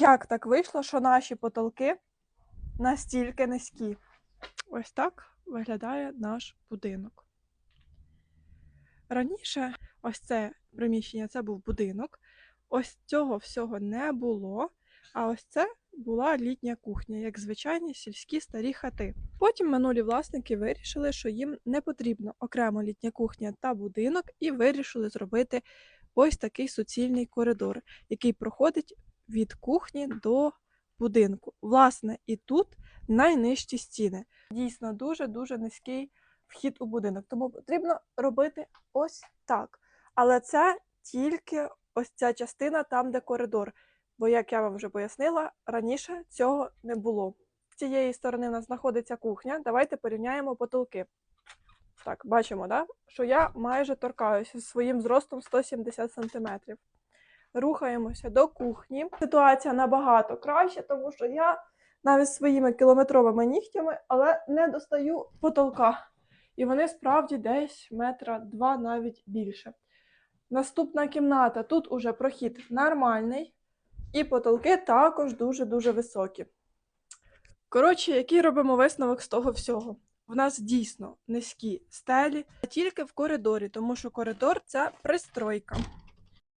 Як так вийшло, що наші потолки настільки низькі? Ось так виглядає наш будинок. Раніше ось це приміщення це був будинок. Ось цього всього не було. А ось це була літня кухня, як звичайні сільські старі хати. Потім минулі власники вирішили, що їм не потрібно окремо літня кухня та будинок, і вирішили зробити ось такий суцільний коридор, який проходить від кухні до будинку. Власне, і тут найнижчі стіни. Дійсно, дуже-дуже низький вхід у будинок. Тому потрібно робити ось так. Але це тільки ось ця частина там, де коридор. Бо, як я вам вже пояснила, раніше цього не було. З цієї сторони у нас знаходиться кухня. Давайте порівняємо потолки. Так, бачимо, да? що я майже торкаюся зі своїм зростом 170 см. Рухаємося до кухні. Ситуація набагато краще, тому що я навіть своїми кілометровими нігтями, але не достаю потолка. І вони справді десь метра два навіть більше. Наступна кімната. Тут уже прохід нормальний, і потолки також дуже-дуже високі. Коротше, який робимо висновок з того всього? В нас дійсно низькі стелі, а тільки в коридорі, тому що коридор це пристройка.